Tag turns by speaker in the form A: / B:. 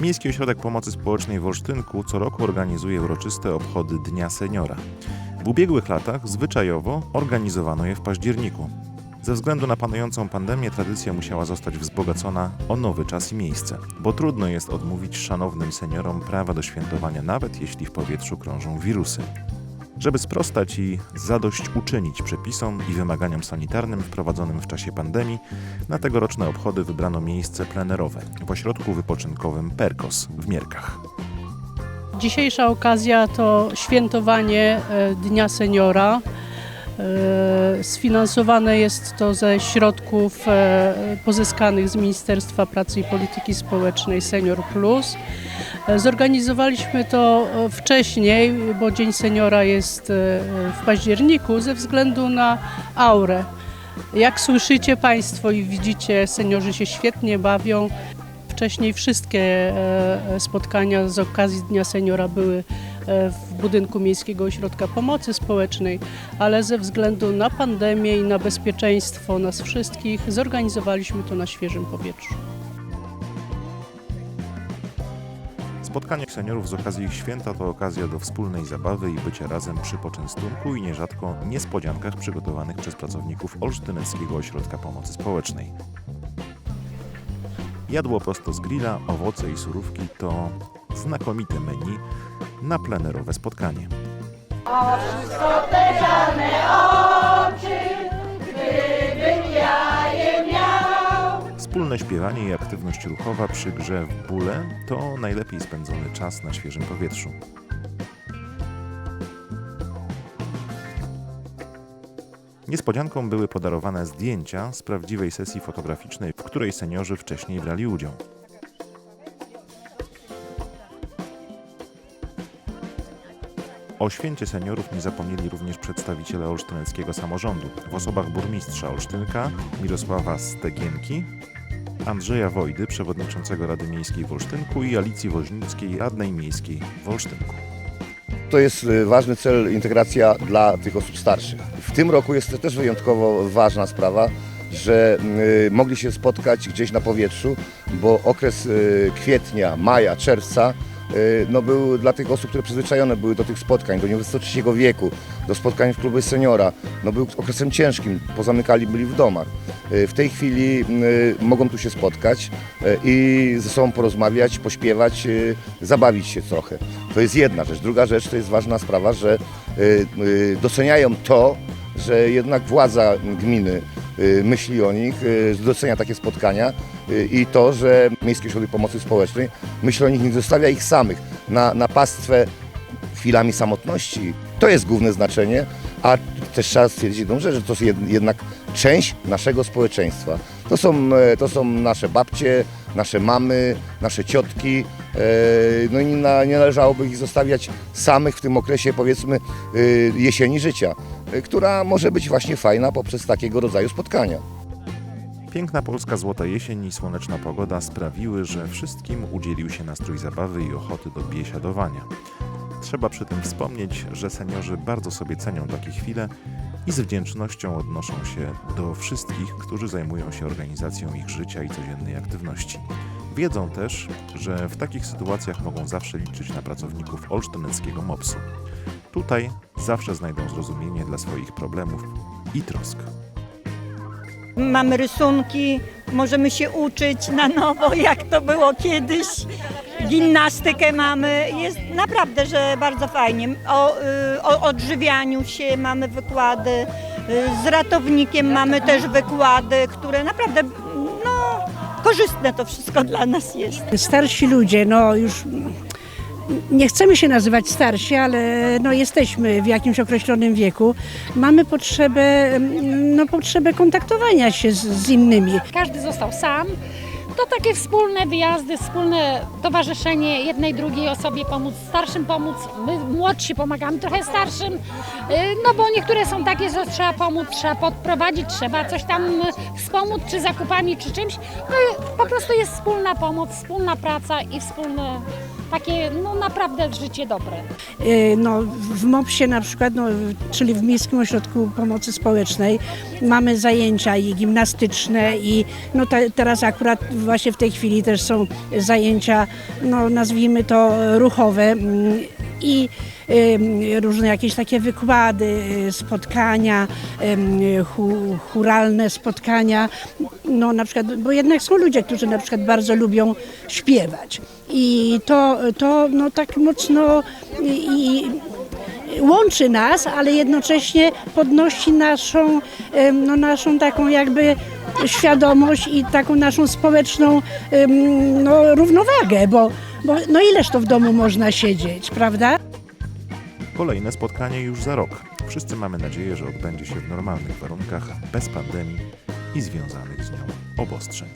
A: Miejski Ośrodek Pomocy Społecznej w Olsztynku co roku organizuje uroczyste obchody Dnia Seniora. W ubiegłych latach zwyczajowo organizowano je w październiku. Ze względu na panującą pandemię tradycja musiała zostać wzbogacona o nowy czas i miejsce, bo trudno jest odmówić szanownym seniorom prawa do świętowania, nawet jeśli w powietrzu krążą wirusy. Żeby sprostać i zadośćuczynić przepisom i wymaganiom sanitarnym wprowadzonym w czasie pandemii, na tegoroczne obchody wybrano miejsce plenerowe w ośrodku wypoczynkowym Perkos w Mierkach.
B: Dzisiejsza okazja to świętowanie e, Dnia Seniora. E, Sfinansowane jest to ze środków e, pozyskanych z Ministerstwa Pracy i Polityki Społecznej Senior Plus. E, Zorganizowaliśmy to wcześniej, bo Dzień Seniora jest w październiku ze względu na aurę. Jak słyszycie Państwo i widzicie, seniorzy się świetnie bawią. Wcześniej wszystkie spotkania z okazji Dnia Seniora były w budynku Miejskiego Ośrodka Pomocy Społecznej, ale ze względu na pandemię i na bezpieczeństwo nas wszystkich zorganizowaliśmy to na świeżym powietrzu.
A: Spotkanie seniorów z okazji ich święta to okazja do wspólnej zabawy i bycia razem przy poczęstunku i nierzadko niespodziankach przygotowanych przez pracowników Olsztyneckiego Ośrodka Pomocy Społecznej. Jadło prosto z grilla, owoce i surówki to znakomite menu na plenerowe spotkanie. Wspólne śpiewanie i aktywność ruchowa przy grze w bóle to najlepiej spędzony czas na świeżym powietrzu. Niespodzianką były podarowane zdjęcia z prawdziwej sesji fotograficznej, w której seniorzy wcześniej brali udział. O święcie seniorów nie zapomnieli również przedstawiciele olsztyneckiego samorządu w osobach burmistrza Olsztynka Mirosława Stegienki, Andrzeja Wojdy, przewodniczącego Rady Miejskiej w Olsztynku i Alicji Woźnickiej, radnej miejskiej w Olsztynku.
C: To jest y, ważny cel integracja dla tych osób starszych. W tym roku jest to też wyjątkowo ważna sprawa, że y, mogli się spotkać gdzieś na powietrzu, bo okres y, kwietnia, maja, czerwca no był dla tych osób, które przyzwyczajone były do tych spotkań, do XIX wieku, do spotkań w klubie seniora, no był okresem ciężkim, pozamykali byli w domach. Y, W tej chwili y, mogą tu się spotkać y, i ze sobą porozmawiać, pośpiewać, y, zabawić się trochę. To jest jedna rzecz. Druga rzecz to jest ważna sprawa, że y, y, doceniają to, że jednak władza gminy y, myśli o nich, y, docenia takie spotkania y, i to, że Miejski Ośrodek Pomocy Społecznej myśli o nich, nie zostawia ich samych na, na pastwę chwilami samotności. To jest główne znaczenie, a też trzeba stwierdzić jedną rzecz, że to jest jed- jednak część naszego społeczeństwa. To są, e, to są nasze babcie, nasze mamy, nasze ciotki, e, no i nie, na- nie należałoby ich zostawiać samych w tym okresie powiedzmy e, jesieni życia, która może być właśnie fajna poprzez takiego rodzaju spotkania.
A: Piękna polska złota jesień i słoneczna pogoda sprawiły, że wszystkim udzielił się nastrój zabawy i ochoty do biesiadowania. Trzeba przy tym wspomnieć, że seniorzy bardzo sobie cenią takie chwile i z wdzięcznością odnoszą się do wszystkich, którzy zajmują się organizacją ich życia i codziennej aktywności. Wiedzą też, że w takich sytuacjach mogą zawsze liczyć na pracowników olsztyneckiego MOPS-u. Tutaj zawsze znajdą zrozumienie dla swoich problemów i trosk.
D: Mamy rysunki, możemy się uczyć na nowo, jak to było kiedyś. Gimnastykę mamy. Jest naprawdę, że bardzo fajnie. O, y, o odżywianiu się mamy wykłady. y, Z ratownikiem mamy też wykłady, które naprawdę no, korzystne to wszystko dla nas jest.
E: Starsi ludzie, no już nie chcemy się nazywać starsi, ale no jesteśmy w jakimś określonym wieku. Mamy potrzebę, no potrzebę kontaktowania się z, z innymi.
F: każdy został sam. To takie wspólne wyjazdy, wspólne towarzyszenie jednej, drugiej osobie pomóc, starszym pomóc. My młodsi pomagamy trochę starszym, y, no bo niektóre są takie, że trzeba pomóc, trzeba podprowadzić, trzeba coś tam y, wspomóc, czy zakupami, czy czymś. No po prostu jest wspólna pomoc, wspólna praca i wspólne takie no naprawdę życie dobre.
E: Y, No, w MOPS-ie na przykład, no, czyli w Miejskim Ośrodku Pomocy Społecznej mamy zajęcia i gimnastyczne i no, te, teraz akurat właśnie w tej chwili też są zajęcia, no, nazwijmy to ruchowe mm, i różne jakieś takie wykłady, y, spotkania, churalne spotkania, no na przykład, bo jednak są ludzie, którzy na przykład bardzo lubią śpiewać i to, to no tak mocno i, łączy nas, ale jednocześnie podnosi naszą, no, naszą taką jakby świadomość i taką naszą społeczną no, równowagę, bo, bo no ileż to w domu można siedzieć, prawda?
A: Kolejne spotkanie już za rok. Wszyscy mamy nadzieję, że odbędzie się w normalnych warunkach, bez pandemii i związanych z nią obostrzeń.